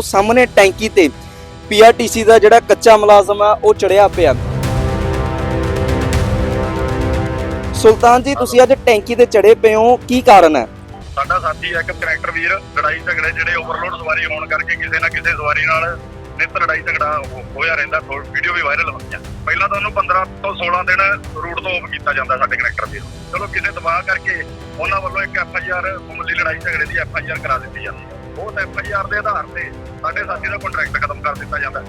ਉਹ ਸਾਹਮਣੇ ਟੈਂਕੀ ਤੇ ਪੀਆਰਟੀਸੀ ਦਾ ਜਿਹੜਾ ਕੱਚਾ ਮੁਲਾਜ਼ਮ ਆ, ਉਹ ਚੜਿਆ ਪਿਆ। ਸੁਲਤਾਨ ਜੀ, ਤੁਸੀਂ ਅੱਜ ਟੈਂਕੀ ਤੇ ਚੜੇ ਪਏ ਹੋ, ਕੀ ਕਾਰਨ ਹੈ? ਸਾਡਾ ਸਾਥੀ ਇੱਕ ਕਨੈਕਟਰ ਵੀਰ, ਲੜਾਈ ਝਗੜੇ ਜਿਹੜੇ ਓਵਰਲੋਡ ਸਵਾਰੀ ਹੋਣ ਕਰਕੇ ਕਿਸੇ ਨਾ ਕਿਸੇ ਸਵਾਰੀ ਨਾਲ ਨਿੱਤ ਲੜਾਈ ਝਗੜਾ ਹੋਇਆ ਰਹਿੰਦਾ ਵੀਡੀਓ ਵੀ ਵਾਇਰਲ ਹੁੰਦੀਆਂ। ਪਹਿਲਾਂ ਤਾਂ ਉਹਨੂੰ 15 ਤੋਂ 16 ਦਿਨ ਰੂਟ ਤੋਂ ਆਫ ਕੀਤਾ ਜਾਂਦਾ ਸਾਡੇ ਕਨੈਕਟਰ ਵੀਰ ਚਲੋ, ਕਿਸੇ ਦਬਾਅ ਕਰਕੇ ਉਹਨਾਂ ਵੱਲੋਂ ਇੱਕ ਐਫ ਆਈ ਆਰ ਮਾਮੂਲੀ ਲੜਾਈ ਝਗੜੇ ਦੀ ਐਫ ਆਈ ਆਰ ਕਰਾ ਦਿੱਤੀ ਜਾਂਦੀ ਹੈ। ਉਸ ਐਫ ਆਈ ਆਰ ਦੇ ਆਧਾਰ ਤੇ ਸਾਡੇ ਸਾਥੀ ਦਾ ਕੰਟਰੈਕਟ ਖਤਮ ਕਰ ਦਿੱਤਾ ਜਾਂਦਾ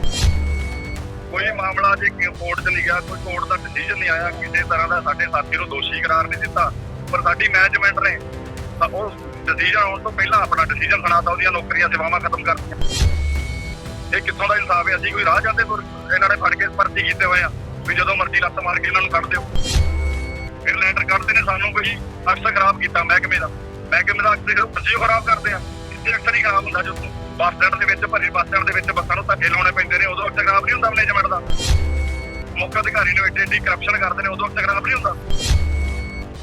ਕੋਈ ਮਾਮਲਾ ਜੇ ਕੋਰਟ 'ਚ ਨਹੀਂ ਗਿਆ, ਕੋਈ ਕੋਰਟ ਦਾ ਡਿਸੀਜਨ ਨਹੀਂ ਆਇਆ, ਕਿਸੇ ਤਰ੍ਹਾਂ ਦਾ ਸਾਡੇ ਸਾਥੀ ਨੂੰ ਦੋਸ਼ੀ ਕਰਾਰ ਨਹੀਂ ਦਿੱਤਾ, ਪਰ ਸਾਡੀ ਮੈਨੇਜਮੈਂਟ ਨੇ ਤਾਂ ਉਹ ਡਿਸੀਜਨ ਆਉਣ ਤੋਂ ਪਹਿਲਾਂ ਆਪਣਾ ਡਿਸੀਜਨ ਸੁਣਾਤਾ ਉਹਦੀਆਂ ਨੌਕਰੀਆਂ, ਸੇਵਾਵਾਂ ਖਤਮ ਕਰਤੀਆਂ ਇਹ ਕਿੱਥੋਂ ਦਾ ਇਨਸਾਫ ਹੈ? ਅਸੀਂ ਕੋਈ ਰਾਹ ਜਾਂਦੇ ਇਹਨਾਂ ਨੇ ਫੜ ਕੇ ਭਰਤੀ ਕੀਤੇ ਹੋਏ ਆ, ਵੀ ਜਦੋਂ ਮਰਜ਼ੀ ਲੱਤ ਮਾਰ ਕੇ ਇਹਨਾਂ ਨੂੰ ਕੱਢ ਦਿਓ। ਫਿਰ ਲੈਂਡਰ ਕੱਢਦੇ ਨੇ ਸਾਨੂੰ ਕੋਈ ਅਕਸਰ ਖਰਾਬ ਕੀਤਾ ਮਹਿਕਮੇ ਦਾ। ਮਹਿਕਮੇ ਦਾ ਅਕਸਰ ਖਰਾਬ ਕਰਦੇ ਆ। ਇੱਥੇ ਅਕਸਰ ਹੀ ਖਰਾਬ ਹੁੰਦਾ ਜਦੋਂ ਬੱਸ ਸਟੈਂਡ ਦੇ ਵਿੱਚ ਭਰੀ ਬੱਸ ਸਟੈਂਡ ਦੇ ਵਿੱਚ ਬੱਸਾਂ ਨੂੰ ਧੱਕੇ ਲਾਉਣੇ ਪੈਂਦੇ ਨੇ, ਉਦੋਂ ਅਕਸਰ ਖਰਾਬ ਨਹੀਂ ਹੁੰਦਾ ਮੈਨੇਜਮੈਂਟ ਦਾ। ਮੁੱਖ ਅਧਿਕਾਰੀ ਨੇ ਏਡੀ ਏਡੀ ਕਰਪਸ਼ਨ ਕਰਦੇ ਨੇ, ਉਦੋਂ ਅਕਸਰ ਖਰਾਬ ਨਹੀਂ ਹੁੰਦਾ।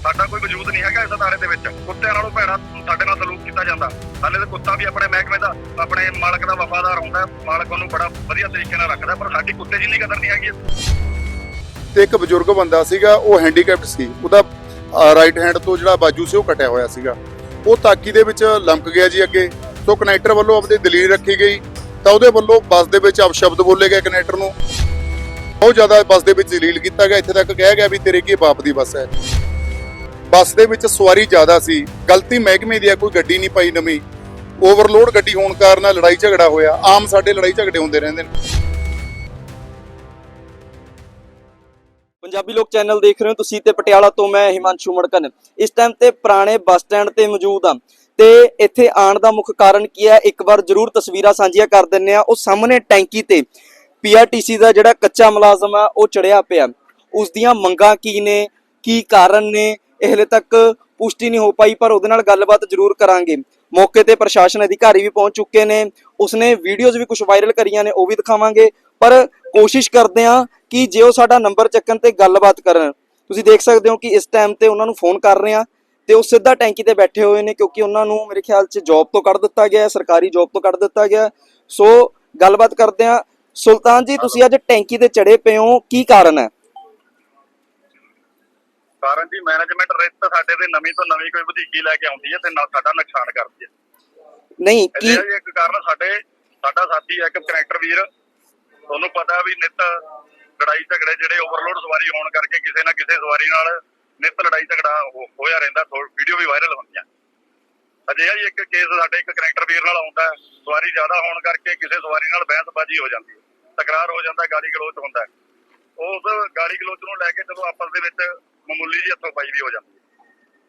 ਸਾਡਾ ਕੋਈ ਵਜੂਦ ਨਹੀਂ ਹੈਗਾ ਇਸ ਅਦਾਰੇ ਦੇ ਵਿੱਚ। ਕੁੱਤਿਆਂ ਨਾਲੋਂ ਭੈੜਾ ਸਾਡੇ ਨਾਲ ਸਲੂਕ ਕੀਤਾ ਜਾਂਦਾ। ਹਾਲੇ ਤਾਂ ਕੁੱਤਾ ਵੀ ਆਪਣੇ ਮਹਿਕਮੇ ਦਾ, ਆਪਣੇ ਮਾਲਕ ਦਾ ਵਫਾਦਾਰ ਹੁੰਦਾ ਮਾਲਕ ਉਹਨੂੰ ਬੜਾ ਵਧੀਆ ਤਰੀਕੇ ਨਾਲ ਰੱਖਦਾ ਪਰ ਸਾਡੀ ਕੁੱਤੇ ਜਿੰਨੀ ਕਦਰ ਨਹੀਂ ਹੈਗੀ। ਤੇ ਇੱਕ ਬਜ਼ੁਰਗ ਬੰਦਾ ਸੀਗਾ, ਉਹ ਹੈਂਡੀਕੈਪਟ ਸੀ। ਉਹਦਾ ਰਾਈਟ ਹੈਂਡ ਤੋਂ ਜਿਹੜਾ ਬਾਜੂ ਸੀ, ਉਹ ਕਟਿਆ ਹੋਇਆ ਸੀਗਾ। ਉਹ ਤਾਕੀ ਦੇ ਵਿੱਚ ਲੰਮਕ ਗਿਆ ਜੀ ਅੱਗੇ। ਸੋ ਕਨੈਕਟਰ ਵੱਲੋਂ ਆਪਣੀ ਦਲੀਲ ਰੱਖੀ ਗਈ। ਤਾਂ ਉਹਦੇ ਵੱਲੋਂ ਬੱਸ ਦੇ ਵਿੱਚ ਅਪਸ਼ਬਦ ਬੋਲੇ ਗਏ ਕਨੈਕਟਰ ਨੂੰ। ਬਹੁਤ ਜ਼ਿਆਦਾ ਬੱਸ ਦੇ ਵਿੱਚ ਦਲੀਲ ਕੀਤਾ ਗਿਆ। ਇੱਥੇ ਤੱਕ ਕਿਹਾ ਗਿਆ ਵੀ ਤੇਰੇ ਕੀ ਬਾਪ ਦੀ ਬੱਸ ਹੈ। ਬੱਸ ਦੇ ਵਿੱਚ ਸਵਾਰੀ ਜ਼ਿਆਦਾ ਸੀ। ਗਲਤੀ ਮਹਿਕਮੇ ਦੀ ਹੈ, ਕੋਈ ਗੱਡੀ ਨਹੀਂ ਪਾਈ ਨਵੀਂ। ਓਵਰਲੋਡ ਗੱਡੀ ਹੋਣ ਕਾਰਨ ਲੜਾਈ ਝਗੜਾ ਹੋਇਆ। ਆਮ ਸਾਡੇ ਲੜਾਈ ਝਗੜੇ ਹੁੰਦੇ ਰਹਿੰਦੇ ਨੇ। ਪੰਜਾਬੀ ਲੋਕ ਚੈਨਲ ਦੇਖ ਰਹੇ ਹੋ ਤੁਸੀਂ ਤੇ ਪਟਿਆਲਾ ਤੋਂ ਮੈਂ ਹਿਮਾਂਸ਼ੂ ਮੜਕਨ। ਇਸ ਟਾਈਮ ਤੇ ਪੁਰਾਣੇ ਬੱਸ ਸਟੈਂਡ ਤੇ ਮੌਜੂਦ ਆ ਤੇ ਇੱਥੇ ਆਉਣ ਦਾ ਮੁੱਖ ਕਾਰਨ ਕੀ ਹੈ? ਇੱਕ ਵਾਰ ਜ਼ਰੂਰ ਤਸਵੀਰਾਂ ਸਾਂਝੀਆਂ ਕਰ ਦਿੰਨੇ ਆ ਉਹ ਸਾਹਮਣੇ ਟੈਂਕੀ ਤੇ ਪੀਆਰਟੀਸੀ ਦਾ ਜਿਹੜਾ ਕੱਚਾ ਮੁਲਾਜ਼ਮ ਆ, ਉਹ ਚੜਿਆ ਪਿਆ। ਉਸ ਦੀਆਂ ਮੰਗਾਂ ਕੀ ਨੇ? ਕੀ ਕਾਰਨ ਨੇ? ਇਹ ਹਲੇ ਤੱਕ ਪੁਸ਼ਟੀ ਨਹੀਂ ਹੋ ਪਾਈ, ਪਰ ਉਹਦੇ ਨਾਲ ਗੱਲਬਾਤ ਜ਼ਰੂਰ ਕਰਾਂਗੇ। ਮੌਕੇ ਤੇ ਪ੍ਰਸ਼ਾਸਨ ਅਧਿਕਾਰੀ ਵੀ ਪਹੁੰਚ ਚੁੱਕੇ ਨੇ। ਉਸਨੇ ਵੀਡੀਓਜ਼ ਵੀ ਕੁਝ ਵਾਇਰਲ ਕਰੀਆਂ ਨੇ, ਉਹ ਵੀ ਦਿਖਾਵਾਂਗੇ। ਪਰ ਕੋਸ਼ਿਸ਼ ਕਰਦੇ ਆ ਕਿ ਜੇ ਉਹ ਸਾਡਾ ਨੰਬਰ ਚੱਕਣ ਤੇ ਗੱਲਬਾਤ ਕਰਨ। ਤੁਸੀਂ ਦੇਖ ਸਕਦੇ ਹੋ ਕਿ ਇਸ ਟਾਈਮ ਤੇ ਉਹਨਾਂ ਨੂੰ ਫੋਨ ਕਰ ਰਹੇ ਆ ਤੇ ਉਹ ਸਿੱਧਾ ਟੈਂਕੀ ਤੇ ਬੈਠੇ ਹੋਏ ਨੇ ਕਿਉਂਕਿ ਉਹਨਾਂ ਨੂੰ ਮੇਰੇ ਖਿਆਲ 'ਚ ਜੌਬ ਤੋਂ ਕੱਢ ਦਿੱਤਾ ਗਿਆ ਹੈ ਸਰਕਾਰੀ ਜੌਬ ਤੋਂ ਕੱਢ ਦਿੱਤਾ ਗਿਆ। ਸੋ ਗੱਲਬਾਤ ਕਰਦੇ ਆ ਸੁਲਤਾਨ ਜੀ ਤੁਸੀਂ ਅੱਜ ਟੈਂਕੀ ਤੇ ਚੜੇ ਪਏ ਹੋ ਕੀ ਕਾਰਨ ਹੈ? ਕਾਰਨ ਜੀ ਮੈਨੇਜਮੈਂਟ ਰਿਤ ਸਾਡੇ ਤੇ ਨਵੀਂ ਤੋਂ ਨਵੀਂ ਕੋਈ ਵਧੀਕੀ ਲੈ ਕੇ ਆਉਂਦੀ ਹੈ ਤੇ ਨਾਲ ਸਾਡਾ ਨੁਕਸਾਨ ਕਰਦੀ ਹੈ। ਨਹੀਂ ਕੀ ਇੱਕ ਕਾਰਨ ਸਾਡੇ ਸਾਡਾ ਸਾਥੀ ਹੈ ਇੱਕ ਕਨੈਕਟਰ ਵੀਰ। ਤੁਹਾਨੂੰ ਪਤਾ ਵੀ ਨਿੱਤ ਲੜਾਈ ਝਗੜੇ ਜਿਹੜੇ ਓਵਰਲੋਡ ਸਵਾਰੀ ਹੋਣ ਕਰਕੇ ਕਿਸੇ ਨਾ ਕਿਸੇ ਸਵਾਰੀ ਨਾਲ ਨਿੱਤ ਲੜਾਈ ਝਗੜਾ ਹੋਇਆ ਰਹਿੰਦਾ ਵੀਡੀਓ ਵੀ ਵਾਇਰਲ ਹੁੰਦੀਆਂ। ਅਜਿਹਾ ਹੀ ਇੱਕ ਕੇਸ ਸਾਡੇ ਇੱਕ ਕਨੈਕਟਰ ਵੀਰ ਨਾਲ ਆਉਂਦਾ, ਸਵਾਰੀ ਜ਼ਿਆਦਾ ਹੋਣ ਕਰਕੇ ਕਿਸੇ ਸਵਾਰੀ ਨਾਲ ਬਹਿਸਬਾਜ਼ੀ ਹੋ ਜਾਂਦੀ ਹੈ, ਤਕਰਾਰ ਹੋ ਜਾਂਦਾ, ਗਾਲੀ ਗਲੋਚ ਹੁੰਦਾ ਉਸ ਗਾਲੀ ਗਲੋਚ ਨੂੰ ਲੈ ਕੇ ਜਦੋਂ ਆਪਸ ਦੇ ਵਿੱਚ ਮਾਮੂਲੀ ਜਿਹੀ ਹੱਥੋਂ ਪਾਈ ਵੀ ਹੋ ਜਾਂਦੀ ਹੈ।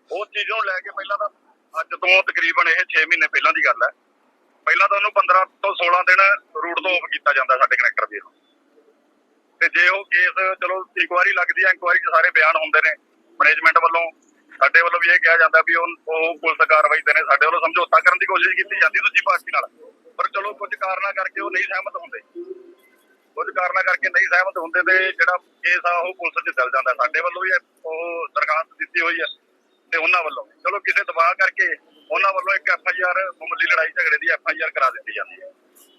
ਉਸ ਚੀਜ਼ ਨੂੰ ਲੈ ਕੇ ਪਹਿਲਾਂ ਤਾਂ ਅੱਜ ਤੋਂ ਤਕਰੀਬਨ ਇਹ 6 ਮਹੀਨੇ ਪਹਿਲਾਂ ਦੀ ਗੱਲ ਹੈ। ਪਹਿਲਾਂ ਤਾਂ ਉਹਨੂੰ 15 ਤੋਂ 16 ਦਿਨ ਰੂਟ ਤੋਂ ਆਫ ਕੀਤਾ ਜਾਂਦਾ ਸਾਡੇ ਕਨੈਕਟਰ ਵੀਰ ਤੇ ਜੇ ਉਹ ਕੇਸ ਚਲੋ ਇਨਕੁਆਰੀ ਲੱਗਦੀ ਹੈ ਇਨਕੁਆਰੀ 'ਚ ਸਾਰੇ ਬਿਆਨ ਹੁੰਦੇ ਨੇ ਮੈਨੇਜਮੈਂਟ ਵੱਲੋਂ ਸਾਡੇ ਵੱਲੋਂ ਵੀ ਇਹ ਕਿਹਾ ਜਾਂਦਾ ਵੀ ਉਹ ਉਹ ਪੁਲਿਸ ਕਾਰਵਾਈ ਦੇ ਨੇ, ਸਾਡੇ ਵੱਲੋਂ ਸਮਝੌਤਾ ਕਰਨ ਦੀ ਕੋਸ਼ਿਸ਼ ਕੀਤੀ ਜਾਂਦੀ ਦੂਜੀ ਪਾਰਟੀ ਨਾਲ। ਪਰ ਚਲੋ ਕੁਝ ਕਾਰਨਾਂ ਕਰਕੇ ਉਹ ਨਹੀਂ ਸਹਿਮਤ ਹੁੰਦੇ। ਕੁਝ ਕਾਰਨਾਂ ਕਰਕੇ ਨਹੀਂ ਸਹਿਮਤ ਹੁੰਦੇ ਤੇ ਜਿਹੜਾ ਕੇਸ ਆ, ਉਹ ਪੁਲਿਸ 'ਚ ਚੱਲ ਜਾਂਦਾ। ਸਾਡੇ ਵੱਲੋਂ ਵੀ ਉਹ ਦਰਖਾਸਤ ਦਿੱਤੀ ਹੋਈ ਹੈ ਤੇ ਉਹਨਾਂ ਵੱਲੋਂ। ਚਲੋ ਕਿਸੇ ਦਬਾਅ ਕਰਕੇ ਉਹਨਾਂ ਵੱਲੋਂ ਇੱਕ ਐਫ ਆਈ ਆਰ ਮਾਮੂਲੀ ਲੜਾਈ ਝਗੜੇ ਦੀ ਐਫ ਆਈ ਆਰ ਕਰਾ ਦਿੱਤੀ ਜਾਂਦੀ ਹੈ।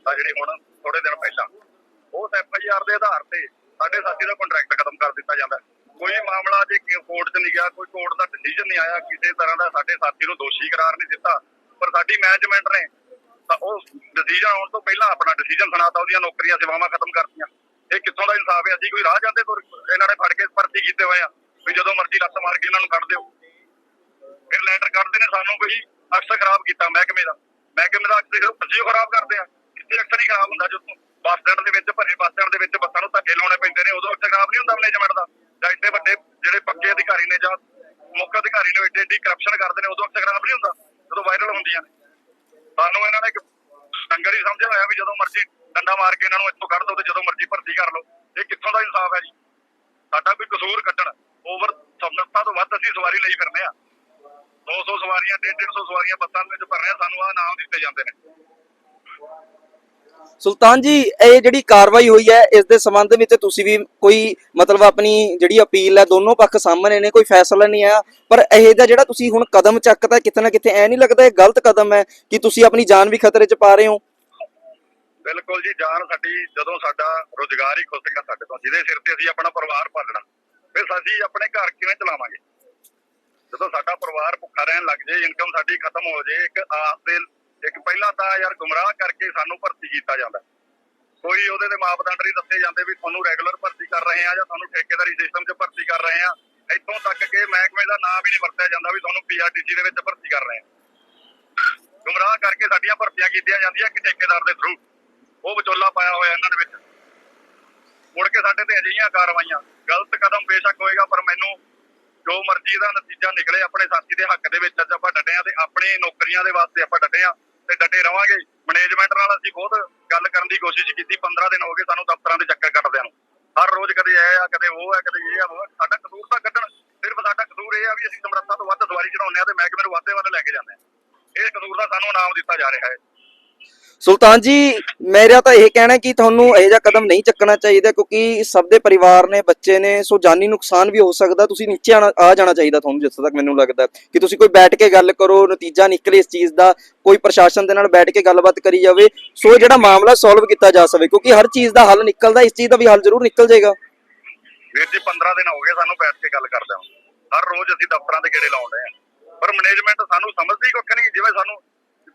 ਆ ਜਿਹੜੀ ਹੁਣ ਥੋੜੇ ਦਿਨ ਪਹਿਲਾਂ ਉਸ ਐਫ ਆਈ ਆਰ ਦੇ ਆਧਾਰ ਤੇ ਸਾਡੇ ਸਾਥੀ ਦਾ ਕੰਟਰੈਕਟ ਖਤਮ ਕਰ ਦਿੱਤਾ ਜਾਂਦਾ ਕੋਈ ਮਾਮਲਾ ਜੇ ਕੋਰਟ 'ਚ ਨਹੀਂ ਗਿਆ, ਕੋਈ ਕੋਰਟ ਦਾ ਡਿਸੀਜਨ ਨਹੀਂ ਆਇਆ, ਕਿਸੇ ਤਰ੍ਹਾਂ ਦਾ ਸਾਡੇ ਸਾਥੀ ਨੂੰ ਦੋਸ਼ੀ ਕਰਾਰ ਨਹੀਂ ਦਿੱਤਾ, ਪਰ ਸਾਡੀ ਮੈਨੇਜਮੈਂਟ ਨੇ ਤਾਂ ਉਹ ਡਿਸੀਜਨ ਆਉਣ ਤੋਂ ਪਹਿਲਾਂ ਆਪਣਾ ਡਿਸੀਜਨ ਸੁਣਾਤਾ, ਉਹਦੀਆਂ ਨੌਕਰੀਆਂ, ਸੇਵਾਵਾਂ ਖਤਮ ਕਰਤੀਆਂ। ਇਹ ਕਿੱਥੋਂ ਦਾ ਇਨਸਾਫ ਹੈ? ਅਸੀਂ ਕੋਈ ਰਾਹ ਜਾਂਦੇ ਕੋਈ ਇਹਨਾਂ ਨੇ ਫੜ ਕੇ ਭਰਤੀ ਕੀਤੇ ਹੋਏ ਆ। ਵੀ ਜਦੋਂ ਮਰਜ਼ੀ ਲੱਤ ਮਾਰ ਕੇ ਇਹਨਾਂ ਨੂੰ ਕੱਢ ਦਿਓ। ਫਿਰ ਲੈਟਰ ਕੱਢਦੇ ਨੇ ਸਾਨੂੰ ਕੋਈ ਅਕਸਰ ਖਰਾਬ ਕੀਤਾ ਮਹਿਕਮੇ ਦਾ। ਮਹਿਕਮੇ ਦਾ ਅਕਸਰ ਬੱਚੇ ਖਰਾਬ ਕਰਦੇ ਆ। ਇੱਥੇ ਅਕਸਰ ਹੀ ਖਰਾਬ ਹੁੰਦਾ ਜਦੋਂ ਬੱਸ ਸਟੈਂਡ ਦੇ ਵਿੱਚ, ਭਰੇ ਬੱਸ ਸਟੈਂਡ ਦੇ ਵਿੱਚ ਬੱਸਾਂ ਨੂੰ ਧੱਕੇ ਲਾਉਣੇ ਪੈਂਦੇ ਨੇ, ਉਦੋਂ ਅਕਸਰ ਖਰਾਬ ਨਹੀਂ ਹੁੰਦਾ ਮੈਨੇਜਮੈਂਟ ਦਾ। ਜਾਂ ਇੱਡੇ ਵੱਡੇ ਜਿਹੜੇ ਪੱਕੇ ਅਧਿਕਾਰੀ ਨੇ ਜਾਂ ਮੁੱਖ ਅਧਿਕਾਰੀ ਨੇ ਏਡੀ ਏਡੀ ਕਰਪਸ਼ਨ ਕਰਦੇ ਨੇ, ਉਦੋਂ ਅਕਸਰ ਖਰਾਬ ਨਹੀਂ ਹੁੰਦਾ, ਜਦੋਂ ਵਾਇਰਲ ਹੁੰਦੀਆਂ ਨੇ। ਸਾਨੂੰ ਇਹਨਾਂ ਨੇ ਇੱਕ ਡੰਗਰ ਹੀ ਸਮਝਿਆ ਹੋਇਆ ਵੀ ਜਦੋਂ ਮਰਜ਼ੀ ਡੰਡਾ ਮਾਰ ਕੇ ਇਹਨਾਂ ਨੂੰ ਇੱਥੋਂ ਕੱਢ ਦੋ ਤੇ ਜਦੋਂ ਮਰਜ਼ੀ ਭਰਤੀ ਕਰ ਲਓ। ਇਹ ਕਿੱਥੋਂ ਦਾ ਇਨਸਾਫ ਹੈ ਜੀ? ਸਾਡਾ ਕੋਈ ਕਸੂਰ ਕੱਢਣ ਓਵਰ ਸਮਰੱਥਾ ਤੋਂ ਵੱਧ ਅਸੀਂ ਸਵਾਰੀ ਲਈ ਫਿਰਨੇ ਆ 200 ਸਵਾਰੀਆਂ 150 ਸਵਾਰੀਆਂ ਬੱਸਾਂ ਵਿੱਚ ਭਰ ਰਹੇ ਸਾਨੂੰ ਆ ਨਾਮ ਦਿੱਤੇ ਜਾਂਦੇ ਨੇ। ਸੁਲਤਾਨ ਜੀ ਇਹ ਜਿਹੜੀ ਕਾਰਵਾਈ ਹੋਈ ਹੈ ਇਸ ਦੇ ਸੰਬੰਧ ਵਿੱਚ ਤੁਸੀਂ ਵੀ ਕੋਈ ਮਤਲਬ ਆਪਣੀ ਜਿਹੜੀ ਅਪੀਲ ਹੈ ਦੋਨੋਂ ਪੱਖ ਸਾਹਮਣੇ ਨੇ ਕੋਈ ਫੈਸਲਾ ਨਹੀਂ ਆਇਆ। ਪਰ ਇਹ ਦਾ ਜਿਹੜਾ ਤੁਸੀਂ ਹੁਣ ਕਦਮ ਚੱਕਦਾ ਕਿਤੇ ਨਾ ਕਿਤੇ ਐ ਨਹੀਂ ਲੱਗਦਾ ਇਹ ਗਲਤ ਕਦਮ ਹੈ ਕਿ ਤੁਸੀਂ ਆਪਣੀ ਜਾਨ ਵੀ ਖਤਰੇ 'ਚ ਪਾ ਰਹੇ ਹੋ? ਬਿਲਕੁਲ ਜੀ ਜਾਨ ਸਾਡੀ ਜਦੋਂ ਸਾਡਾ ਰੋਜ਼ਗਾਰ ਹੀ ਖੁੱਸ ਗਿਆ ਸਾਡੇ ਤੋਂ ਜਿਹਦੇ ਸਿਰ ਤੇ ਅਸੀਂ ਆਪਣਾ ਪਰਿਵਾਰ ਪਾਲਣਾ ਫਿਰ ਅਸੀਂ ਆਪਣੇ ਘਰ ਕਿਵੇਂ ਚਲਾਵਾਂਗੇ? ਜਦੋਂ ਸਾਡਾ ਪਰਿਵਾਰ ਭੁੱਖਾ ਰਹਿਣ ਲੱਗ ਜੇ ਇਨਕਮ ਸਾਡੀ ਖਤਮ ਹੋ ਜੇ ਇੱਕ ਆਸ ਦੇ ਇੱਕ ਪਹਿਲਾਂ ਤਾਂ ਯਾਰ ਗੁੰਮਰਾਹ ਕਰਕੇ ਸਾਨੂੰ ਭਰਤੀ ਕੀਤਾ ਜਾਂਦਾ ਕੋਈ ਉਹਦੇ ਦੇ ਮਾਪਦੰਡ ਨਹੀਂ ਦੱਸੇ ਜਾਂਦੇ ਵੀ ਤੁਹਾਨੂੰ ਰੈਗੂਲਰ ਭਰਤੀ ਕਰ ਰਹੇ ਆ ਜਾਂ ਤੁਹਾਨੂੰ ਠੇਕੇਦਾਰੀ ਸਿਸਟਮ 'ਚ ਭਰਤੀ ਕਰ ਰਹੇ ਆ ਇੱਥੋਂ ਤੱਕ ਕਿ ਮਹਿਕਮੇ ਦਾ ਨਾਮ ਵੀ ਨਹੀਂ ਵਰਤਿਆ ਜਾਂਦਾ ਵੀ ਤੁਹਾਨੂੰ ਪੀਆਰਟੀਸੀ ਦੇ ਵਿੱਚ ਭਰਤੀ ਕਰ ਰਹੇ ਆ ਗੁੰਮਰਾਹ ਕਰਕੇ ਸਾਡੀਆਂ ਭਰਤੀਆਂ ਕੀਤੀਆਂ ਜਾਂਦੀਆਂ ਕਿ ਠੇਕੇਦਾਰ ਦੇ ਥਰੂ ਉਹ ਵਿਚੋਲਾ ਪਾਇਆ ਹੋਇਆ ਇਹਨਾਂ ਦੇ ਵਿੱਚ। ਮੁੜ ਕੇ ਸਾਡੇ ਤੇ ਅਜਿਹੀਆਂ ਕਾਰਵਾਈਆਂ। ਗਲਤ ਕਦਮ ਬੇਸ਼ੱਕ ਹੋਏਗਾ, ਪਰ ਮੈਨੂੰ ਜੋ ਮਰਜ਼ੀ ਦਾ ਨਤੀਜਾ ਨਿਕਲੇ, ਆਪਣੇ ਸਾਥੀ ਦੇ ਹੱਕ ਦੇ ਵਿੱਚ ਅੱਜ ਆਪਾਂ ਡਟੇ ਆ ਤੇ ਆਪਣੀ ਨੌਕਰੀਆਂ ਦੇ ਵਾਸਤੇ ਆਪਾਂ ਡਟੇ ਆ ਤੇ ਡਟੇ ਰਵਾਂਗੇ। ਮੈਨੇਜਮੈਂਟ ਨਾਲ ਅਸੀਂ ਬਹੁਤ ਗੱਲ ਕਰਨ ਦੀ ਕੋਸ਼ਿਸ਼ ਕੀਤੀ 15 ਦਿਨ ਹੋ ਗਏ ਸਾਨੂੰ ਦਫ਼ਤਰਾਂ ਦੇ ਚੱਕਰ ਕੱਟਦਿਆਂ ਨੂੰ। ਹਰ ਰੋਜ਼ ਕਦੇ ਇਹ ਆ, ਕਦੇ ਉਹ ਆ, ਕਦੇ ਇਹ ਆ ਸਾਡਾ ਕਸੂਰ ਤਾਂ ਕੱਢਣ, ਸਿਰਫ ਸਾਡਾ ਕਸੂਰ ਇਹ ਆ ਵੀ ਅਸੀਂ ਸਮਰੱਥਾ ਤੋਂ ਵੱਧ ਸਵਾਰੀ ਚੜਾਉਂਦੇ ਆ ਤੇ ਮਹਿਕਮੇ ਨੂੰ ਵਾਧੇ ਵੱਧ ਲੈ ਕੇ ਜਾਂਦੇ ਆ ਇਹ ਕਸੂਰ ਦਾ ਸਾਨੂੰ ਇਨਾਮ ਦਿੱਤਾ ਜਾ ਰਿਹਾ ਹੈ। ਸੁਲਤਾਨ ਜੀ, ਮੇਰਾ ਤਾਂ ਇਹ ਕਹਿਣਾ ਕਿ ਤੁਹਾਨੂੰ ਇਹ ਜਿਹਾ ਕਦਮ ਨਹੀਂ ਚੱਕਣਾ ਚਾਹੀਦਾ ਕਿਉਂਕਿ ਸਭ ਦੇ ਪਰਿਵਾਰ ਨੇ, ਬੱਚੇ ਨੇ, ਸੋ ਜਾਨੀ ਨੁਕਸਾਨ ਵੀ ਹੋ ਸਕਦਾ, ਤੁਸੀਂ ਨੀਚੇ ਆ ਜਾਣਾ ਚਾਹੀਦਾ ਤੁਹਾਨੂੰ ਜਿੱਥੇ ਤੱਕ ਮੈਨੂੰ ਲੱਗਦਾ। ਕਿ ਤੁਸੀਂ ਕੋਈ ਬੈਠ ਕੇ ਗੱਲ ਕਰੋ, ਨਤੀਜਾ ਨਿਕਲੇ ਇਸ ਚੀਜ਼ ਦਾ, ਕੋਈ ਪ੍ਰਸ਼ਾਸਨ ਦੇ ਨਾਲ ਬੈਠ ਕੇ ਗੱਲਬਾਤ ਕਰੀ ਜਾਵੇ, ਸੋ ਜਿਹੜਾ ਮਾਮਲਾ ਸੋਲਵ ਕੀਤਾ ਜਾ ਸਕੇ, ਕਿਉਂਕਿ ਹਰ ਚੀਜ਼ ਦਾ ਹੱਲ ਨਿਕਲਦਾ, ਇਸ ਚੀਜ਼ ਦਾ ਵੀ ਹੱਲ ਜ਼ਰੂਰ ਨਿਕਲ ਜਾਏਗਾ। ਵੀਰ ਜੀ 15 ਦਿਨ ਹੋ ਗਏ ਸਾਨੂੰ ਬੈਠ ਕੇ ਗੱਲ ਕਰਦੇ ਹਾਂ ਹਰ ਰੋਜ਼ ਅਸੀਂ ਦਫ਼ਤਰਾਂ ਦੇ ਗੇੜੇ ਲਾਉਂਦੇ ਆ ਪਰ ਮੈਨੇਜਮੈਂਟ ਸਾਨੂੰ ਸਮਝਦੀ ਕੁੱਖ ਨਹੀਂ ਜਿਵੇਂ ਸਾਨੂੰ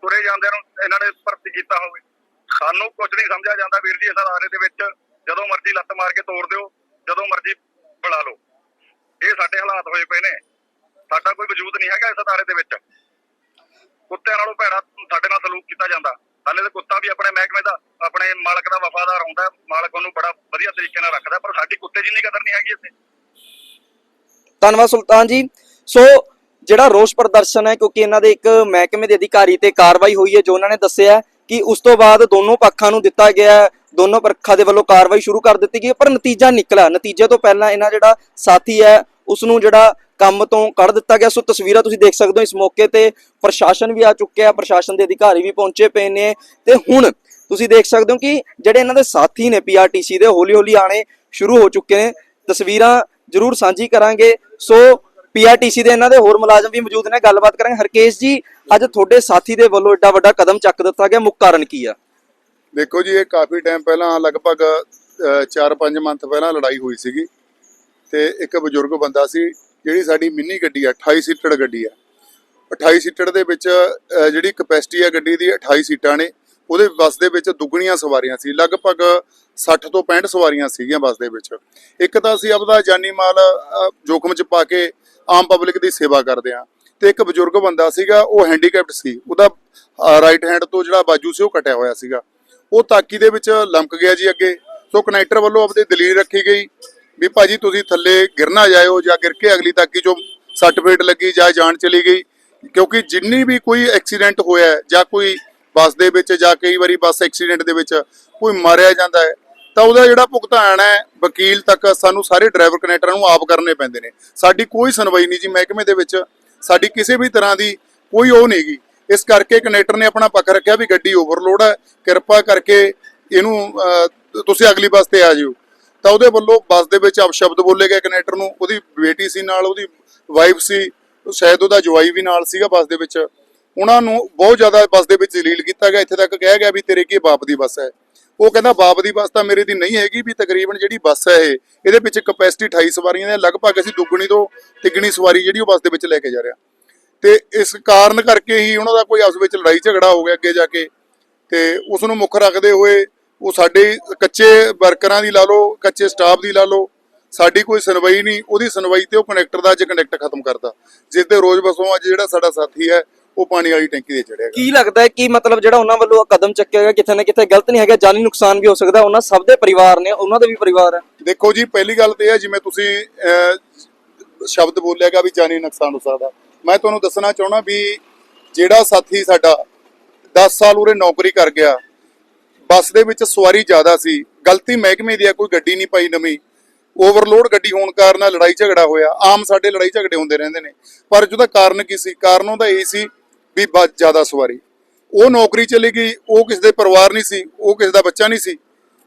ਤੁਰੇ ਜਾਂਦਿਆਂ ਨੂੰ ਇਹਨਾਂ ਨੇ ਭਰਤੀ ਕੀਤਾ ਹੋਵੇ। ਸਾਨੂੰ ਕੁਝ ਨਹੀਂ ਸਮਝਿਆ ਜਾਂਦਾ ਵੀਰ ਜੀ ਇਸ ਅਦਾਰੇ ਦੇ ਵਿੱਚ ਜਦੋਂ ਮਰਜ਼ੀ ਲੱਤ ਮਾਰ ਕੇ ਤੋੜ ਦਿਓ, ਜਦੋਂ ਮਰਜ਼ੀ ਬੁਲਾ ਲਓ। ਇਹ ਸਾਡੇ ਹਾਲਾਤ ਹੋਏ ਪਏ ਨੇ। ਸਾਡਾ ਕੋਈ ਵਜੂਦ ਨਹੀਂ ਹੈਗਾ ਇਸ ਅਦਾਰੇ ਦੇ ਵਿੱਚ। ਕੁੱਤਿਆਂ ਨਾਲੋਂ ਭੈੜਾ ਸਾਡੇ ਨਾਲ ਸਲੂਕ ਕੀਤਾ ਜਾਂਦਾ। ਹਾਲੇ ਤਾਂ ਕੁੱਤਾ ਵੀ ਆਪਣੇ ਮਹਿਕਮੇ ਦਾ, ਆਪਣੇ ਮਾਲਕ ਦਾ ਵਫਾਦਾਰ ਹੁੰਦਾ ਮਾਲਕ ਉਹਨੂੰ ਬੜਾ ਵਧੀਆ ਤਰੀਕੇ ਨਾਲ ਰੱਖਦਾ ਪਰ ਸਾਡੀ ਕੁੱਤੇ ਜਿੰਨੀ ਕਦਰ ਨਹੀਂ ਹੈਗੀ ਇੱਥੇ। ਧੰਨਵਾਦ ਸੁਲਤਾਨ ਜੀ। ਸੋ ਜਿਹੜਾ ਰੋਸ ਪ੍ਰਦਰਸ਼ਨ ਹੈ ਕਿਉਂਕਿ ਇਹਨਾਂ ਦੇ ਇੱਕ ਮਹਿਕਮੇ ਦੇ ਅਧਿਕਾਰੀ ਤੇ ਕਾਰਵਾਈ ਹੋਈ ਹੈ ਜੋ ਉਹਨਾਂ ਨੇ ਦੱਸਿਆ ਕਿ ਉਸ ਤੋਂ ਬਾਅਦ ਦੋਨੋਂ ਪੱਖਾਂ ਨੂੰ ਦਿੱਤਾ ਗਿਆ ਦੋਨੋਂ ਪੱਖਾਂ ਦੇ ਵੱਲੋਂ ਕਾਰਵਾਈ ਸ਼ੁਰੂ ਕਰ ਦਿੱਤੀ ਗਈ ਹੈ, ਪਰ ਨਤੀਜਾ ਨਿਕਲਿਆ। ਨਤੀਜੇ ਤੋਂ ਪਹਿਲਾਂ ਇਹਨਾਂ ਜਿਹੜਾ ਸਾਥੀ ਹੈ ਉਸ ਨੂੰ ਜਿਹੜਾ ਕੰਮ ਤੋਂ ਕੱਢ ਦਿੱਤਾ ਗਿਆ। ਸੋ ਤਸਵੀਰਾਂ ਤੁਸੀਂ ਦੇਖ ਸਕਦੇ ਹੋ ਇਸ ਮੌਕੇ ਤੇ ਪ੍ਰਸ਼ਾਸਨ ਵੀ ਆ ਚੁੱਕਿਆ ਪ੍ਰਸ਼ਾਸਨ ਦੇ ਅਧਿਕਾਰੀ ਵੀ ਪਹੁੰਚੇ ਪਏ ਨੇ। ਤੇ ਹੁਣ ਤੁਸੀਂ ਦੇਖ ਸਕਦੇ ਹੋ ਕਿ ਜਿਹੜੇ ਇਹਨਾਂ ਦੇ ਸਾਥੀ ਨੇ ਪੀਆਰਟੀਸੀ ਦੇ ਹੌਲੀ ਹੌਲੀ ਆਣੇ ਸ਼ੁਰੂ ਹੋ ਚੁੱਕੇ ਨੇ। ਤਸਵੀਰਾਂ ਜ਼ਰੂਰ ਸਾਂਝੀ ਕਰਾਂਗੇ। ਸੋ ਪੀਆਰਟੀਸੀ ਦੇ ਇਹਨਾਂ ਦੇ ਹੋਰ ਮੁਲਾਜ਼ਮ ਵੀ ਮੌਜੂਦ ਨੇ, ਗੱਲਬਾਤ ਕਰਾਂਗੇ। ਹਰਕੇਸ਼ ਜੀ, ਅੱਜ ਤੁਹਾਡੇ ਸਾਥੀ ਦੇ ਵੱਲੋਂ ਐਡਾ ਵੱਡਾ ਕਦਮ ਚੱਕ ਦਿੱਤਾ ਗਿਆ, ਮੁੱਖ ਕਾਰਨ ਕੀ ਆ? ਦੇਖੋ ਜੀ, ਇਹ ਕਾਫੀ ਟਾਈਮ ਪਹਿਲਾਂ ਲਗਭਗ 4-5 ਮੰਥ ਪਹਿਲਾਂ ਲੜਾਈ ਹੋਈ ਸੀਗੀ ਤੇ ਇੱਕ ਬਜ਼ੁਰਗ ਬੰਦਾ ਸੀ ਜਿਹੜੀ ਸਾਡੀ ਮਿੰਨੀ ਗੱਡੀ ਆ 28 ਸੀਟਡ ਗੱਡੀ ਆ। 28 ਸੀਟਡ ਦੇ ਵਿੱਚ ਜਿਹੜੀ ਕਪੈਸਿਟੀ ਆ ਗੱਡੀ ਦੀ 28 ਸੀਟਾਂ ਨੇ। ਉਹਦੇ ਬੱਸ ਦੇ ਵਿੱਚ ਦੁੱਗਣੀਆਂ ਸਵਾਰੀਆਂ ਸੀ, ਲਗਭਗ 60 ਤੋਂ 65 ਸਵਾਰੀਆਂ ਸੀਗੀਆਂ ਬੱਸ ਦੇ ਵਿੱਚ। ਇੱਕ ਤਾਂ ਅਸੀਂ ਆਪਦਾ ਜਾਨੀ ਮਾਲ ਜੋਖਮ 'ਚ ਪਾ ਕੇ ਆਮ ਪਬਲਿਕ ਦੀ ਸੇਵਾ ਕਰਦੇ ਆ ਤੇ ਇੱਕ ਬਜ਼ੁਰਗ ਬੰਦਾ ਸੀਗਾ, ਉਹ ਹੈਂਡੀਕੈਪਟ ਸੀ। ਉਹਦਾ ਰਾਈਟ ਹੈਂਡ ਤੋਂ ਜਿਹੜਾ ਬਾਜੂ ਸੀ ਉਹ ਕਟਿਆ ਹੋਇਆ ਸੀਗਾ। ਉਹ ਤਾਕੀ ਦੇ ਵਿੱਚ ਲੰਮਕ ਗਿਆ ਜੀ ਅੱਗੇ। ਸੋ ਕਨੈਕਟਰ ਵੱਲੋਂ ਆਪਣੀ ਦਲੀਲ ਰੱਖੀ ਗਈ ਵੀ ਭਾਜੀ ਤੁਸੀਂ ਥੱਲੇ ਗਿਰਨਾ ਜਾਇਓ ਜਾਂ ਗਿਰ ਕੇ ਅਗਲੀ ਤਾਕੀ ਚੋਂ ਸੱਟ ਫੇਟ ਲੱਗੀ ਜਾਂ ਜਾਨ ਚਲੀ ਗਈ। ਕਿਉਂਕਿ ਜਿੰਨੀ ਵੀ ਕੋਈ ਐਕਸੀਡੈਂਟ ਹੋਇਆ ਜਾਂ ਕੋਈ ਬੱਸ ਦੇ ਵਿੱਚ ਜਾਂ ਕਈ ਵਾਰੀ ਬੱਸ ਐਕਸੀਡੈਂਟ ਦੇ ਵਿੱਚ ਕੋਈ ਮਾਰਿਆ ਜਾਂਦਾ ਹੈ, ਤਾਂ ਉਹਦਾ ਜਿਹੜਾ ਭੁਗਤਾਨ ਹੈ, ਵਕੀਲ ਤੱਕ ਸਾਨੂੰ ਸਾਰੇ ਡਰਾਈਵਰ ਕਨੈਕਟਰਾਂ ਨੂੰ ਆਪ ਕਰਨੇ ਪੈਂਦੇ ਨੇ। ਸਾਡੀ ਕੋਈ ਸੁਣਵਾਈ ਨਹੀਂ ਜੀ ਮਹਿਕਮੇ ਦੇ ਵਿੱਚ, ਸਾਡੀ ਕਿਸੇ ਵੀ ਤਰ੍ਹਾਂ ਦੀ ਕੋਈ ਉਹ ਨਹੀਂਗੀ ਇਸ ਕਰਕੇ ਕਨੈਕਟਰ ਨੇ ਆਪਣਾ ਪੱਖ ਰੱਖਿਆ ਵੀ ਗੱਡੀ ਓਵਰਲੋਡ ਹੈ, ਕਿਰਪਾ ਕਰਕੇ ਇਹਨੂੰ ਤੁਸੀਂ ਅਗਲੀ ਬੱਸ ਤੇ ਆ ਜਿਓ। ਤਾਂ ਉਹਦੇ ਵੱਲੋਂ ਬੱਸ ਦੇ ਵਿੱਚ ਅਪਸ਼ਬਦ ਬੋਲੇ ਗਏ ਕਨੈਕਟਰ ਨੂੰ, ਉਹਦੀ ਬੇਟੀ ਸੀ ਨਾਲ, ਉਹਦੀ ਵਾਈਫ ਸੀ, ਸ਼ਾਇਦ ਉਹਦਾ ਜਵਾਈ ਵੀ ਨਾਲ ਸੀਗਾ ਬੱਸ ਦੇ ਵਿੱਚ। ਉਹਨਾਂ ਨੂੰ ਬਹੁਤ ਜ਼ਿਆਦਾ ਬੱਸ ਦੇ ਵਿੱਚ ਜਲੀਲ ਕੀਤਾ ਗਿਆ। ਇੱਥੇ ਤੱਕ ਕਿਹਾ ਗਿਆ ਵੀ ਤੇਰੇ ਕੀ ਬਾਪ ਦੀ ਬੱਸ ਹੈ। ਉਹ ਕਹਿੰਦਾ, ਬਾਪ ਦੀ ਬੱਸ ਤਾਂ ਮੇਰੇ ਦੀ ਨਹੀਂ ਹੈਗੀ ਵੀ ਤਕਰੀਬਨ ਜਿਹੜੀ ਬੱਸ ਹੈ ਇਹ, ਇਹਦੇ ਵਿੱਚ ਕਪੈਸਿਟੀ 28 ਸਵਾਰੀਆਂ ਦੇ ਲਗਭਗ ਅਸੀਂ ਦੁੱਗਣੀ ਤੋਂ ਤਿੱਗਣੀ ਸਵਾਰੀ ਜਿਹੜੀ ਉਹ ਬੱਸ ਦੇ ਵਿੱਚ ਲੈ ਕੇ ਜਾ ਰਿਹਾ ਤੇ ਇਸ ਕਾਰਨ ਕਰਕੇ ਹੀ ਉਹਨਾਂ ਦਾ ਕੋਈ ਆਪਸ ਵਿੱਚ ਲੜਾਈ ਝਗੜਾ ਹੋ ਗਿਆ ਅੱਗੇ ਜਾ ਕੇ। ਤੇ ਉਸ ਨੂੰ ਮੁੱਖ ਰੱਖਦੇ ਹੋਏ ਉਹ ਸਾਡੇ ਕੱਚੇ ਵਰਕਰਾਂ ਦੀ ਲਾ ਲਓ, ਕੱਚੇ ਸਟਾਫ ਦੀ ਲਾ ਲਓ, ਸਾਡੀ ਕੋਈ ਸੁਣਵਾਈ ਨਹੀਂ। ਉਹਦੀ ਸੁਣਵਾਈ ਤੇ ਉਹ ਕਨੈਕਟਰ ਦਾ ਅੱਜ ਕਨੈਕਟ ਖਤਮ ਕਰਦਾ ਜਿਸ ਦੇ ਰੋਜ਼ ਬਸੋਂ ਅੱਜ ਜਿਹੜਾ ਸਾਡਾ ਸਾਥੀ ਹੈ ਉਹ ਪਾਣੀ ਵਾਲੀ ਟੈਂਕੀ ਦੇ ਚੜਿਆ ਕੀ ਲੱਗਦਾ ਹੈ ਕਿ ਮਤਲਬ ਜਿਹੜਾ ਉਹਨਾਂ ਵੱਲੋਂ ਆਹ ਕਦਮ ਚੱਕਿਆ ਗਿਆ ਕਿਤੇ ਨਾ ਕਿਤੇ ਗਲਤ ਨਹੀਂ ਹੈਗਾ ਜਾਨੀ ਨੁਕਸਾਨ ਵੀ ਹੋ ਸਕਦਾ ਉਹਨਾਂ ਸਭ ਦੇ ਪਰਿਵਾਰ ਨੇ ਉਹਨਾਂ ਦੇ ਵੀ ਪਰਿਵਾਰ ਹੈ। ਦੇਖੋ ਜੀ ਪਹਿਲੀ ਗੱਲ ਤੇ ਇਹ ਹੈ ਜਿਵੇਂ ਤੁਸੀਂ ਅਹ, ਸ਼ਬਦ ਬੋਲਿਆਗਾ ਵੀ ਜਾਨੀ ਨੁਕਸਾਨ ਹੋ ਸਕਦਾ। ਮੈਂ ਤੁਹਾਨੂੰ ਦੱਸਣਾ ਚਾਹਣਾ ਵੀ ਜਿਹੜਾ ਸਾਥੀ ਸਾਡਾ 10 ਸਾਲ ਉਰੇ ਨੌਕਰੀ ਕਰ ਗਿਆ ਬੱਸ ਦੇ ਵਿੱਚ ਸਵਾਰੀ ਜ਼ਿਆਦਾ ਸੀ ਗਲਤੀ ਮਹਿਕਮੇ ਦੀ ਹੈ ਕੋਈ ਗੱਡੀ ਨਹੀਂ ਪਾਈ ਨਵੀਂ। ਓਵਰਲੋਡ ਗੱਡੀ ਹੋਣ ਕਾਰਨ ਲੜਾਈ ਝਗੜਾ ਹੋਇਆ ਆਮ ਸਾਡੇ ਲੜਾਈ ਝਗੜੇ ਹੁੰਦੇ ਰਹਿੰਦੇ ਨੇ। ਪਰ ਜਿਹਦਾ ਕਾਰਨ ਕੀ ਸੀ? ਕਾਰਨ ਉਹਦਾ ਇਹ ਸੀ ਵੀ ਬੱਸ ਜ਼ਿਆਦਾ ਸਵਾਰੀ। ਉਹ ਨੌਕਰੀ ਚਲੀ ਗਈ, ਉਹ ਕਿਸੇ ਦੇ ਪਰਿਵਾਰ ਨਹੀਂ ਸੀ, ਉਹ ਕਿਸੇ ਦਾ ਬੱਚਾ ਨਹੀਂ ਸੀ।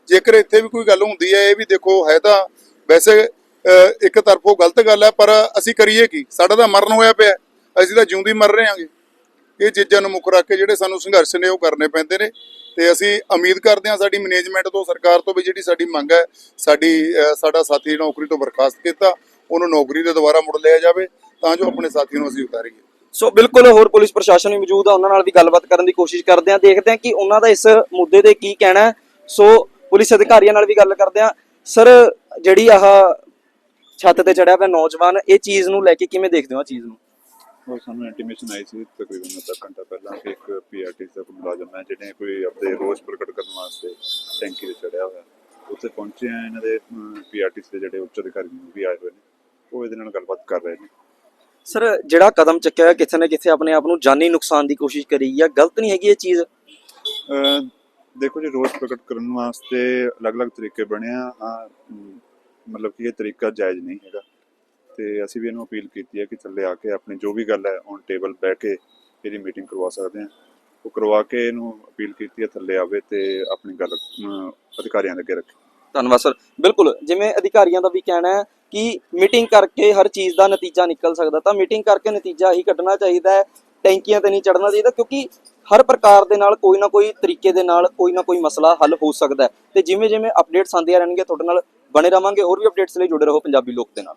ਜੇਕਰ ਇੱਥੇ ਵੀ ਕੋਈ ਗੱਲ ਹੁੰਦੀ ਹੈ, ਇਹ ਵੀ ਦੇਖੋ ਹੈ ਤਾਂ ਵੈਸੇ ਇੱਕ ਤਰਫੋਂ ਗਲਤ ਗੱਲ ਹੈ, ਪਰ ਅਸੀਂ ਕਰੀਏ ਕੀ? ਸਾਡਾ ਤਾਂ ਮਰਨ ਹੋਇਆ ਪਿਆ ਅਸੀਂ ਤਾਂ ਜਿਉਂਦੀ ਮਰ ਰਹੇ ਹਾਂਗੇ। ਇਹ ਚੀਜ਼ਾਂ ਨੂੰ ਮੁੱਖ ਰੱਖ ਕੇ ਜਿਹੜੇ ਸਾਨੂੰ ਸੰਘਰਸ਼ ਨੇ, ਉਹ ਕਰਨੇ ਪੈਂਦੇ ਨੇ। ਤੇ ਅਸੀਂ ਉਮੀਦ ਕਰਦੇ ਹਾਂ ਸਾਡੀ ਮੈਨੇਜਮੈਂਟ ਤੋਂ, ਸਰਕਾਰ ਤੋਂ ਵੀ ਜਿਹੜੀ ਸਾਡੀ ਮੰਗ ਹੈ, ਸਾਡੀ ਸਾਡਾ ਸਾਥੀ ਨੌਕਰੀ ਤੋਂ ਬਰਖਾਸਤ ਕੀਤਾ, ਉਹਨੂੰ ਨੌਕਰੀ ਦੇ ਦੁਬਾਰਾ ਮੁੜ ਲਿਆ ਜਾਵੇ, ਤਾਂ ਜੋ ਆਪਣੇ ਸਾਥੀ ਨੂੰ ਅਸੀਂ ਉਤਾਰੀਏ। ਸੋ ਬਿਲਕੁਲ ਹੋਰ ਪੁਲਿਸ ਪ੍ਰਸ਼ਾਸਨ ਵੀ ਮੌਜੂਦ ਆ, ਉਹਨਾਂ ਨਾਲ ਵੀ ਗੱਲਬਾਤ ਕਰਨ ਦੀ ਕੋਸ਼ਿਸ਼ ਕਰਦੇ ਆ ਦੇਖਦੇ ਆ ਕਿ ਉਹਨਾਂ ਦਾ ਇਸ ਮੁੱਦੇ ਤੇ ਕੀ ਕਹਿਣਾ ਹੈ। ਸੋ ਪੁਲਿਸ ਅਧਿਕਾਰੀਆਂ ਨਾਲ ਵੀ ਗੱਲ ਕਰਦੇ ਆ ਸਰ, ਜਿਹੜੀ ਆਹ ਛੱਤ ਤੇ ਚੜਿਆ ਪਿਆ ਨੌਜਵਾਨ, ਇਹ ਚੀਜ਼ ਨੂੰ ਲੈ ਕੇ ਕਿਵੇਂ ਦੇਖਦੇ ਹੋ ਆ ਚੀਜ਼ ਨੂੰ? ਉਹ ਸਾਨੂੰ ਇੰਟੀਮੇਸ਼ਨ ਆਈ ਸੀ ਤਕਰੀਬਨ ਅੱਧਾ ਘੰਟਾ ਪਹਿਲਾਂ ਕਿ ਇੱਕ ਪੀਆਰਟੀ ਦਾ ਕੋਈ ਮੁਲਾਜ਼ਮ ਹੈ ਜਿਹਨੇ ਕੋਈ ਆਪਣੇ ਰੋਸ ਪ੍ਰਗਟ ਕਰਨ ਵਾਸਤੇ ਟੈਂਕੀ ਤੇ ਚੜਿਆ ਹੋਇਆ। ਉੱਥੇ ਪਹੁੰਚੇ ਆ, ਇਹਨਾਂ ਦੇ ਪੀਆਰਟੀ ਦੇ ਜਿਹੜੇ ਉੱਚ ਅਧਿਕਾਰੀ ਵੀ ਆਏ ਹੋਏ ਨੇ, ਉਹ ਇਹਦੇ ਨਾਲ ਗੱਲਬਾਤ ਕਰ ਰਹੇ ਨੇ। ਸਰ ਜਿਹੜਾ ਕਦਮ ਚੱਕਿਆ ਕਿਥੇ ਨਾ ਕਿਥੇ ਆਪਣੇ ਆਪ ਨੂੰ ਜਾਨੀ ਨੁਕਸਾਨ ਦੀ ਕੋਸ਼ਿਸ਼ ਕਰੀ ਆ ਗਲਤ ਨਹੀਂ ਹੈਗੀ ਇਹ ਚੀਜ਼? ਦੇਖੋ ਜੀ ਰੋਸ ਪ੍ਰਗਟ ਕਰਨ ਵਾਸਤੇ ਅਲੱਗ-ਅਲੱਗ ਤਰੀਕੇ ਬਣੇ ਆ। ਮਤਲਬ ਕਿ ਇਹ ਤਰੀਕਾ ਜਾਇਜ਼ ਨਹੀਂ ਹੈਗਾ। ਤੇ ਅਸੀਂ ਵੀ ਇਹਨੂੰ ਅਪੀਲ ਕੀਤੀ ਹੈ ਕਿ ਥੱਲੇ ਆ ਕੇ ਆਪਣੀ ਜੋ ਵੀ ਗੱਲ ਹੈ ਔਨ ਟੇਬਲ ਬਹਿ ਕੇ ਇਹਦੀ ਮੀਟਿੰਗ ਕਰਵਾ ਸਕਦੇ ਆ ਉਹ ਕਰਵਾ ਕੇ ਇਹਨੂੰ ਅਪੀਲ ਕੀਤੀ ਹੈ ਥੱਲੇ ਆਵੇ ਤੇ ਆਪਣੀ ਗੱਲ ਅਧਿਕਾਰੀਆਂ ਦੇ ਅੱਗੇ ਰੱਖੇ। ਧੰਨਵਾਦ ਸਰ। ਬਿਲਕੁਲ ਜਿਵੇਂ ਅਧਿਕਾਰੀਆਂ ਦਾ ਵੀ ਕਹਿਣਾ ਹੈ ਕਿ ਮੀਟਿੰਗ ਕਰਕੇ ਹਰ ਚੀਜ਼ ਦਾ ਨਤੀਜਾ ਨਿਕਲ ਸਕਦਾ। ਤਾਂ ਮੀਟਿੰਗ ਕਰਕੇ ਨਤੀਜਾ ਹੀ ਕੱਢਣਾ ਚਾਹੀਦਾ ਹੈ। ਟੈਂਕੀਆਂ ਤੇ ਨਹੀਂ ਚੜਨਾ ਚਾਹੀਦਾ ਕਿਉਂਕਿ ਹਰ ਪ੍ਰਕਾਰ ਦੇ ਨਾਲ ਕੋਈ ਨਾ ਕੋਈ ਤਰੀਕੇ ਦੇ ਨਾਲ ਕੋਈ ਨਾ ਕੋਈ ਮਸਲਾ ਹੱਲ ਹੋ ਸਕਦਾ ਤੇ ਜਿਵੇਂ ਜਿਵੇਂ ਅਪਡੇਟਸ ਆਉਂਦੀਆਂ ਰਹਿਣਗੀਆਂ, ਤੁਹਾਡੇ ਨਾਲ ਬਣੇ ਰਵਾਂਗੇ ਹੋਰ ਵੀ ਅਪਡੇਟਸ ਲਈ ਜੁੜੇ ਰਹੋ ਪੰਜਾਬੀ ਲੋਕ ਦੇ ਨਾਲ।